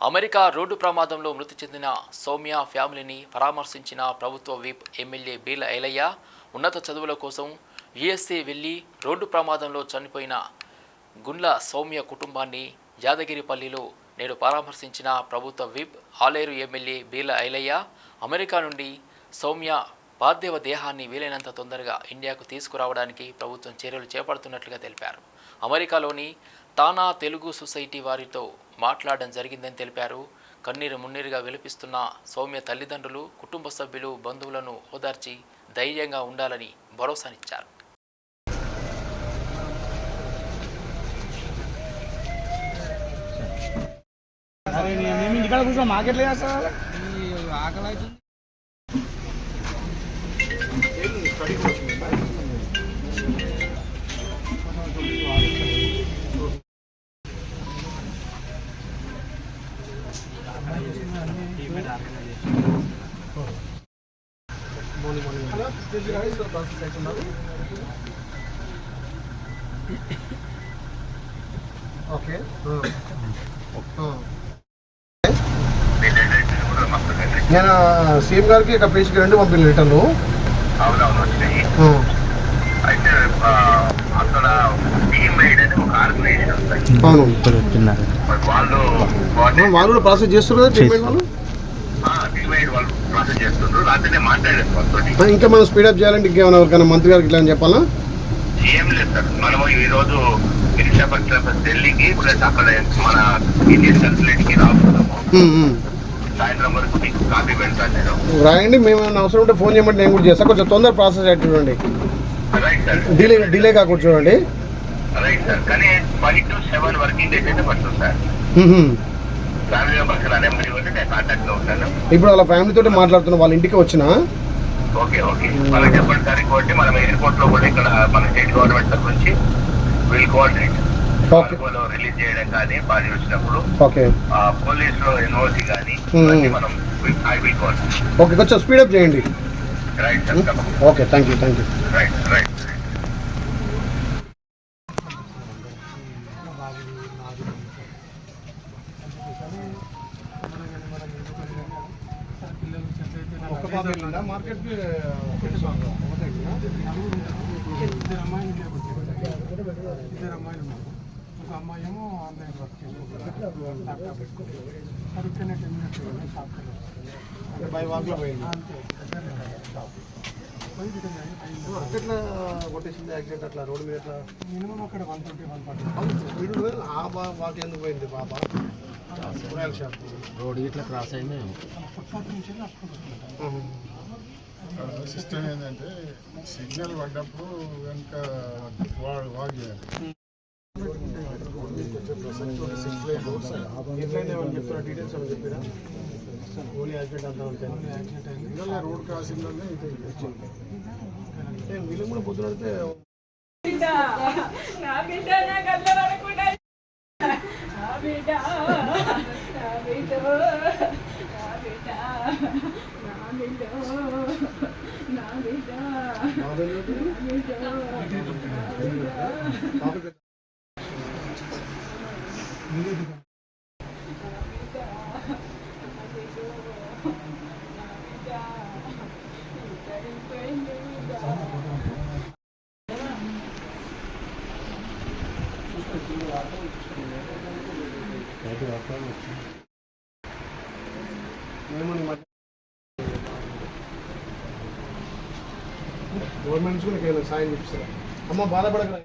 America road ప్రమాదంలో మృతి చెందిన సౌమ్య ఫ్యామిలీని పరామర్శించిన ప్రభుత్వ విప్ ఎమ్మెల్యే బీల ఐలయ్య ఉన్నత చదువుల కోసం యుఎస్ఏ వెళ్ళి రోడ్డు ప్రమాదంలో చనిపోయిన గుండ్ల సౌమ్య కుటుంబాన్ని యాదగిరిపల్లిలో నేడు పరామర్శించిన ప్రభుత్వ whip Aleru MLA Beela Ailaiah America నుండి సౌమ్య పార్థివ దేహాన్ని వీలైనంత తొందరగా ఇండియాకు తీసుకురావడానికి ప్రభుత్వం చర్యలు చేపడుతున్నట్లుగా తెలిపారు. అమెరికాలోని తానా తెలుగు సొసైటీ వారితో మాట్లాడడం జరిగిందని తెలిపారు. కన్నీరు మున్నీరుగా విలపిస్తున్న సౌమ్య తల్లిదండ్రులు కుటుంబ సభ్యులు బంధువులను ఓదార్చి ధైర్యంగా ఉండాలని భరోసానిచ్చారు. ఆకలి అవుతుంది ఓకే నేను సీఎం గారికి ఇక పేజ్కి రెండు పంపిన రిటర్ను అవునవును వచ్చినాయి. అయితే ఆ, అక్కడ టీమ్ మేడ్ అని ఒక ఆర్గనైజేషన్ ఉంది అవును. వాళ్ళు వాళ్ళు ప్రాసెస్ చేస్తున్నారు వాళ్ళు? ప్రాసెస్ చేస్తుండ్రు. రాత్రి ఇంకా మనం స్పీడప్ చేయాలంటే ఇంకేమైనా ఎవరికైనా మంత్రి గారికి ఇట్లా అని చెప్పాలా? ఏం లేదు సార్. మనము ఈ రోజు ఢిల్లీకి ప్లస్ అక్కడ మన ఇండియన్ కన్సులేట్కి రాబోతున్నాము. సాయంత్రం వరకు మీకు కాపీ పెడతాను నేను. రాయండి మేము ఏమైనా అవసరం ఉంటే ఫోన్ చేయమంటే నేను కూడా చేస్తాను కొంచెం తొందర ప్రాసెస్ అయితే చూడండి. రైట్ సార్ డిలే డిలే కాకుండా చూడండి. రైట్ సార్ కానీ five to seven working days అయితే పడుతుంది సార్ ఇప్పుడు వాళ్ళ ఫ్యామిలీ తోటి మాట్లాడుతున్నా వాళ్ళ ఇంటికి వచ్చిన? Okay okay. మనకి చెప్పండి సార్ ఇంకోటి మనం ఎయిర్పోర్ట్లో కూడా ఇక్కడ మన స్టేట్ గవర్నమెంట్ తరఫు నుంచి విల్ కోఆర్డినేట్. రిలీజ్ చేయడం కానీ బాడీ వచ్చినప్పుడు ఓకే ఆ పోలీస్లో ఎన్ఓసి కానీ Hmm. మనం ఐ విల్ కోఆర్డినేట్ ఓకే కొంచెం స్పీడప్ చేయండి. Right sir okay thank you thank you right right ఇద్దరు అమ్మాయిలు ఇద్దరు అమ్మాయిలు ఒక అమ్మాయి ఏమో ఆన్లైన్ వర్క్ చేసుకుంటారు ల్యాప్టాప్ పెట్టుకుంటారు సరిగ్గానే టెన్ మినిట్స్ షాప్కి అంటే బై వాక్లో పోయింది. అంతే. షాప్ అయింది. ఎట్లా కొట్టేసింది యాక్సిడెంట్ అట్లా రోడ్డు మీద ఎట్లా? మినిమం అక్కడ వన్ ట్వంటీ వన్ ఫార్టీ వీడు ఆ బా ఎందుకు పోయింది పాప కూరగాయల షాప్ ఫుట్పాత్ నుంచి నడుచుకుంటున్నారు సిస్టమ్ ఏంటంటే సిగ్నల్ పడ్డప్పుడు వెనుక వాడు వాక్ చేయాలి. ఎట్లయినా ఏమని చెప్తున్నా డీటెయిల్స్ ఏమైనా చెప్పారా? ఓన్లీ యాక్సిడెంట్ అంతా ఉంటాయి యాక్సిడెంట్ అయింది. రోడ్ క్రాసింగ్లోనే ఇది వచ్చింది. అంటే వీళ్ళు కూడా పొద్దునడితే బిడ్డ నా బిడ్డ నా కళ్ళ పడకుండా నా బిడ్డ నా బిడ్డ నా బిడ్డ నా బిడ్డ నా బిడ్డ పాప గవర్నమెంట్ నుంచి కూడా సాయం చూపిస్తారు. అమ్మ బాధపడగల